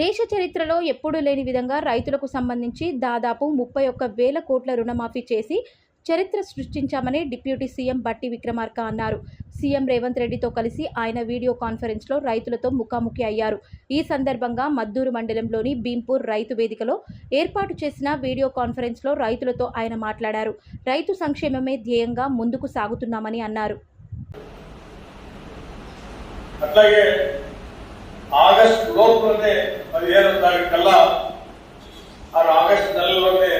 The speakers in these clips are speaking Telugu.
దేశ చరిత్రలో ఎప్పుడూ లేని విధంగా రైతులకు సంబంధించి దాదాపు ముప్పై ఒక్క వేల కోట్ల రుణమాఫీ చేసి చరిత్ర సృష్టించామని డిప్యూటీ సీఎం బట్టి విక్రమార్క అన్నారు. సీఎం రేవంత్ రెడ్డితో కలిసి ఆయన వీడియో కాన్ఫరెన్స్లో రైతులతో ముఖాముఖి అయ్యారు. ఈ సందర్భంగా మద్దూరు మండలంలోని భీంపూర్ రైతు వేదికలో ఏర్పాటు చేసిన వీడియో కాన్ఫరెన్స్లో రైతులతో ఆయన మాట్లాడారు. రైతు సంక్షేమమే ధ్యేయంగా ముందుకు సాగుతున్నామని అన్నారు. అట్లాగే ఆగస్టు లోపలనే పదిహేనో తారీఖు కల్లా ఆ ఆగస్టు నెలలోనే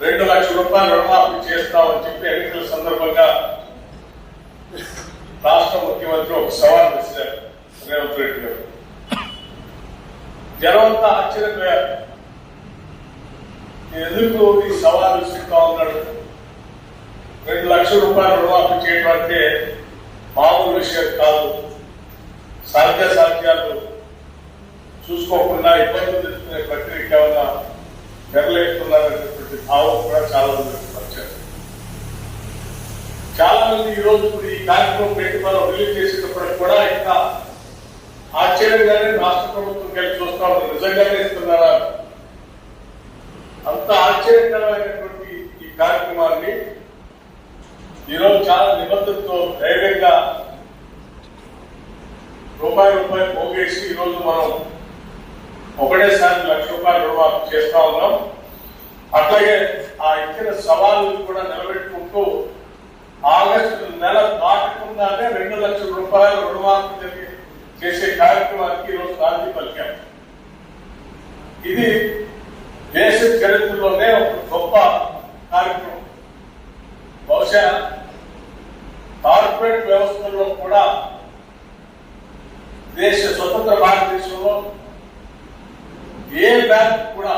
రెండు లక్షల రూపాయలు రుణమాఫీ చేస్తామని చెప్పి ఎన్నికల సందర్భంగా రాష్ట్ర ముఖ్యమంత్రి ఒక సవాల్ విసిరారు రేవంత్ రెడ్డి గారు. జనమంతా ఆశ్చర్యపోయారు. ఎందుకు ఈ సవాల్ విసురుతా ఉన్నాడు? రెండు లక్షల రూపాయలు రుణమాఫీ చేయడం అంటే మామూలు విషయం కాదు. సాధ్య సాధ్యాలు చూసుకోకుండా ఇబ్బందులు తెచ్చుకునే ప్రక్రియకి ఏమన్నా నెరవేరుతున్నారనేటువంటి భావం కూడా చాలా మంది వ్యక్తపరిచారు చాలా మంది ఈ రోజు ఈ కార్యక్రమం పెట్టి మనం రిలీజ్ చేసేటప్పటికి కూడా ఇంకా ఆశ్చర్యంగానే రాష్ట్ర ప్రభుత్వం కలిసి చూస్తా ఉంది. నిజంగానే ఇస్తున్నారా? అంత ఆశ్చర్యకరమైనటువంటి ఈ కార్యక్రమాన్ని ఈరోజు చాలా నిబద్ధతతో ధైర్యంగా చేసి ఈరోజు మనం ఒకటేసారి లక్ష రూపాయలు రుణమాఫీ చేస్తా ఉన్నాం. అట్లాగే ఆ ఇచ్చిన సవాళ్ళు కూడా నిలబెట్టుకుంటూ ఆగస్టు నెల దాటకుండానే రెండు లక్షల రూపాయలు రుణమాఫీ జరిగి చేసే కార్యక్రమానికి ఈరోజు శాంతి పలికాం. ఇది దేశ చరిత్రలోనే ఒక గొప్ప కార్యక్రమం. బహుశా కార్పొరేట్ వ్యవస్థల్లో కూడా దేశ స్వతంత్ర భారతదేశంలో ఏ బ్యాంక్ కూడా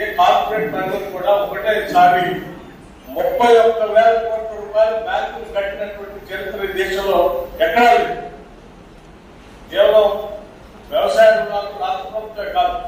ఏ కార్పొరేట్ బ్యాంకు కూడా ఒకటేసారి ముప్పై ఒక్క వేల కోట్ల రూపాయలు బ్యాంకులు కట్టినటువంటి చరిత్ర దేశంలో ఎక్కడా లేదు. కేవలం వ్యవసాయ రుణాలు రాష్ట్ర కాదు.